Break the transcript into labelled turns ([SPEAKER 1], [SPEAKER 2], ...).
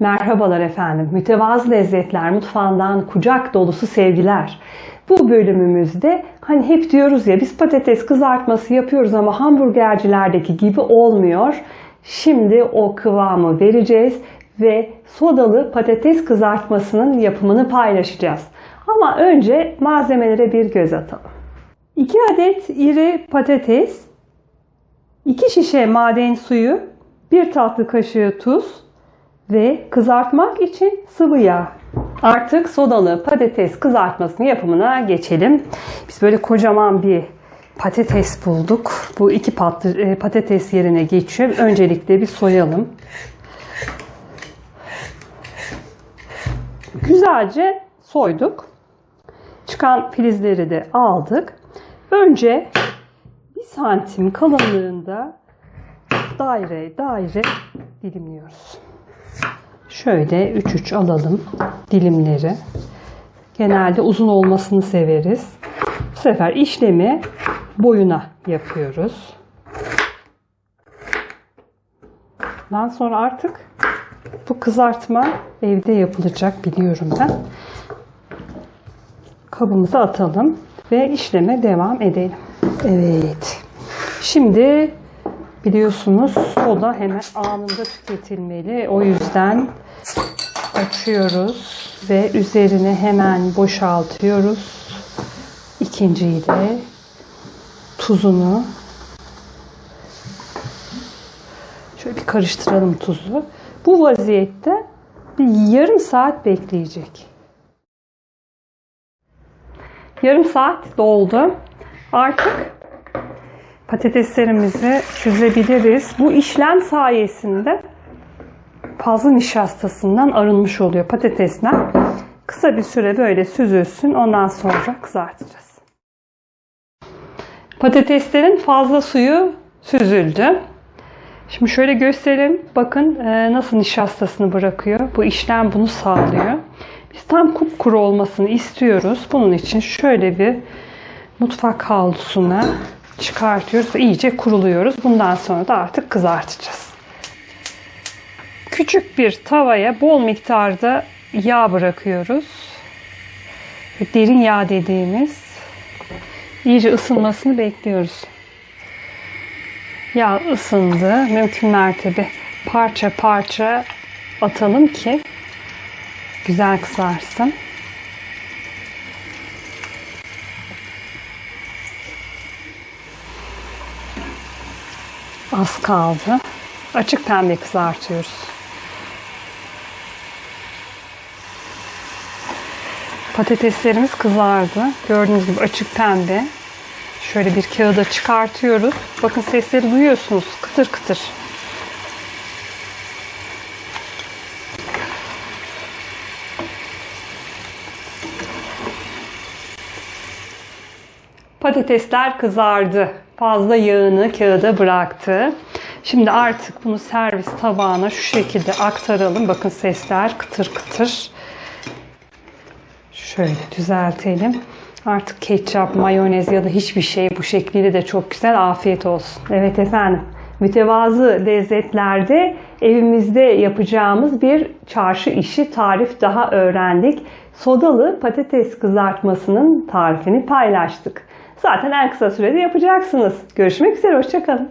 [SPEAKER 1] Merhabalar efendim. Mütevazı Lezzetler Mutfağından kucak dolusu sevgiler. Bu bölümümüzde hani hep diyoruz ya biz patates kızartması yapıyoruz ama hamburgercilerdeki gibi olmuyor. Şimdi o kıvamı vereceğiz ve sodalı patates kızartmasının yapımını paylaşacağız. Ama önce malzemelere bir göz atalım. 2 adet iri patates, 2 şişe maden suyu, 1 tatlı kaşığı tuz ve kızartmak için sıvı yağ. Artık sodalı patates kızartmasının yapımına geçelim. Biz böyle kocaman bir patates bulduk. Bu iki e, patates yerine geçiyor. Öncelikle bir soyalım. Güzelce soyduk. Çıkan filizleri de aldık. Önce bir santim kalınlığında daire daire dilimliyoruz. Şöyle 3-3 alalım dilimleri. Genelde uzun olmasını severiz. Bu sefer işlemi boyuna yapıyoruz. Daha sonra artık bu kızartma evde yapılacak biliyorum ben. Kabımıza atalım ve işleme devam edelim. Evet. Şimdi biliyorsunuz soda hemen anında tüketilmeli. O yüzden açıyoruz ve üzerine hemen boşaltıyoruz. İkinciyi de tuzunu şöyle bir karıştıralım tuzu. Bu vaziyette bir yarım saat bekleyecek. Yarım saat doldu. Artık patateslerimizi süzebiliriz. Bu işlem sayesinde fazla nişastasından arınmış oluyor patatesler. Kısa bir süre böyle süzülsün. Ondan sonra kızartacağız. Patateslerin fazla suyu süzüldü. Şimdi şöyle gösterelim. Bakın e, nasıl nişastasını bırakıyor. Bu işlem bunu sağlıyor. Biz tam kupkuru olmasını istiyoruz. Bunun için şöyle bir mutfak havlusuna çıkartıyoruz ve iyice kuruluyoruz. Bundan sonra da artık kızartacağız. Küçük bir tavaya bol miktarda yağ bırakıyoruz. Derin yağ dediğimiz iyice ısınmasını bekliyoruz. Yağ ısındı. Mümkün mertebe parça parça atalım ki güzel kızarsın. Az kaldı. Açık pembe kızartıyoruz. Patateslerimiz kızardı. Gördüğünüz gibi açık pembe. Şöyle bir kağıda çıkartıyoruz. Bakın sesleri duyuyorsunuz. Kıtır kıtır. Patatesler kızardı. Fazla yağını kağıda bıraktı. Şimdi artık bunu servis tabağına şu şekilde aktaralım. Bakın sesler kıtır kıtır. Şöyle düzeltelim. Artık ketçap, mayonez ya da hiçbir şey bu şekliyle de çok güzel. Afiyet olsun. Evet efendim. Mütevazı lezzetlerde evimizde yapacağımız bir çarşı işi tarif daha öğrendik. Sodalı patates kızartmasının tarifini paylaştık. Zaten en kısa sürede yapacaksınız. Görüşmek üzere, hoşçakalın.